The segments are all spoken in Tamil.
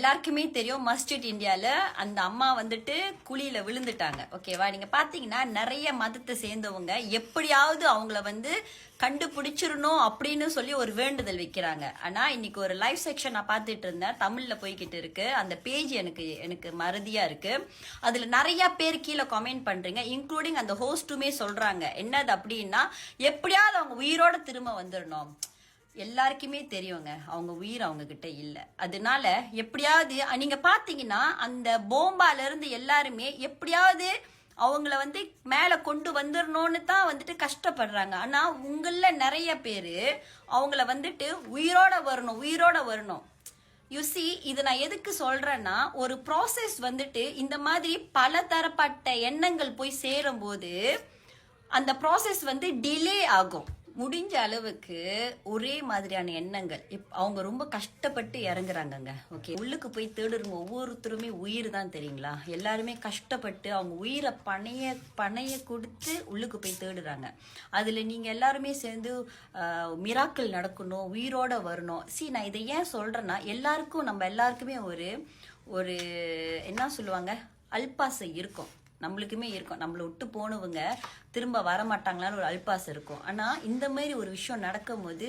எல்லாருக்குமே தெரியும் மஸ்ஜித் இந்தியால அந்த அம்மா வந்துட்டு குழியில விழுந்துட்டாங்க. ஓகேவா நீங்க பாத்தீங்கன்னா நிறைய மதத்தை சேர்ந்தவங்க எப்படியாவது அவங்கள வந்து கண்டுபிடிச்சிடணும் அப்படின்னு சொல்லி ஒரு வேண்டுதல் வைக்கிறாங்க. ஆனா இன்னைக்கு ஒரு லைவ் செக்ஷன் நான் பார்த்துட்டு இருந்தேன். தமிழ்ல போய்கிட்டு இருக்கு. அந்த பேஜ் எனக்கு எனக்கு மறதியா இருக்கு. அதுல நிறைய பேர் கீழே கமெண்ட் பண்றீங்க. இன்க்ளூடிங் அந்த ஹோஸ்ட்டுமே சொல்றாங்க. என்னது அப்படின்னா எப்படியாவது அவங்க உயிரோட திரும்ப வந்துடணும். எல்லாருக்குமே தெரியுங்க. அவங்க உயிர் அவங்க கிட்ட இல்ல. அதனால எப்படியாவது நீங்க பாத்தீங்கன்னா அந்த போம்பால இருந்து எல்லாருமே எப்படியாவது அவங்கள வந்து மேல கொண்டு வந்துடணும்னு தான் வந்துட்டு கஷ்டப்படுறாங்க. ஆனா உங்கள நிறைய பேரு அவங்கள வந்துட்டு உயிரோட வரணும் உயிரோட வரணும். யூசி இது நான் எதுக்கு சொல்றேன்னா ஒரு ப்ராசஸ் வந்துட்டு இந்த மாதிரி பல தரப்பட்ட எண்ணங்கள் போய் சேரும்போது அந்த ப்ராசஸ் வந்து டிலே ஆகும். முடிஞ்ச அளவுக்கு ஒரே மாதிரியான எண்ணங்கள். இப் அவங்க ரொம்ப கஷ்டப்பட்டு இறங்குறாங்கங்க. ஓகே உள்ளுக்கு போய் தேடுறவங்க ஒவ்வொருத்தருமே உயிர் தான் தெரியுங்களா? எல்லாருமே கஷ்டப்பட்டு அவங்க உயிரை பணைய பணைய கொடுத்து உள்ளுக்கு போய் தேடுறாங்க. அதுல நீங்க எல்லாருமே சேர்ந்து மிராக்கள் நடக்கணும் உயிரோட வரணும். சி நான் இதை ஏன் சொல்றேன்னா எல்லாருக்கும் நம்ம எல்லாருக்குமே ஒரு ஒரு என்ன சொல்லுவாங்க? அல்பாசை இருக்கும். நம்மளுக்குமே இருக்கும். நம்மளை விட்டு போனவங்க திரும்ப வரமாட்டாங்களான்னு ஒரு அல்பாஸ் இருக்கும். ஆனால் இந்த மாதிரி ஒரு விஷயம் நடக்கும்போது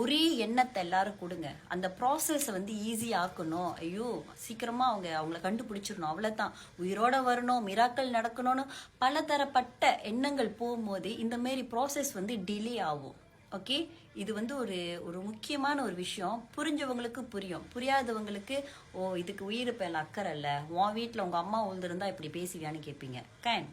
ஒரே எண்ணத்தை எல்லாரும் கொடுங்க. அந்த ப்ராசஸை வந்து ஈஸி ஆக்கணும். ஐயோ சீக்கிரமாக அவங்க அவங்கள கண்டுபிடிச்சிடணும். அவ்வளோதான் உயிரோட வரணும் மிராக்கள் நடக்கணும்னு பலதரப்பட்ட எண்ணங்கள் போகும்போது இந்த மாரி ப்ராசஸ் வந்து டிலே ஆகும். ஓகே இது வந்து ஒரு ஒரு முக்கியமான ஒரு விஷயம். புரிஞ்சவங்களுக்கு புரியும். புரியாதவங்களுக்கு ஓ இதுக்கு உயிர் இப்போ அக்கறை இல்லை. உன் வீட்டில் உங்கள் அம்மா உழுந்திருந்தா இப்படி பேசுவியான்னு கேட்பீங்க. கேன்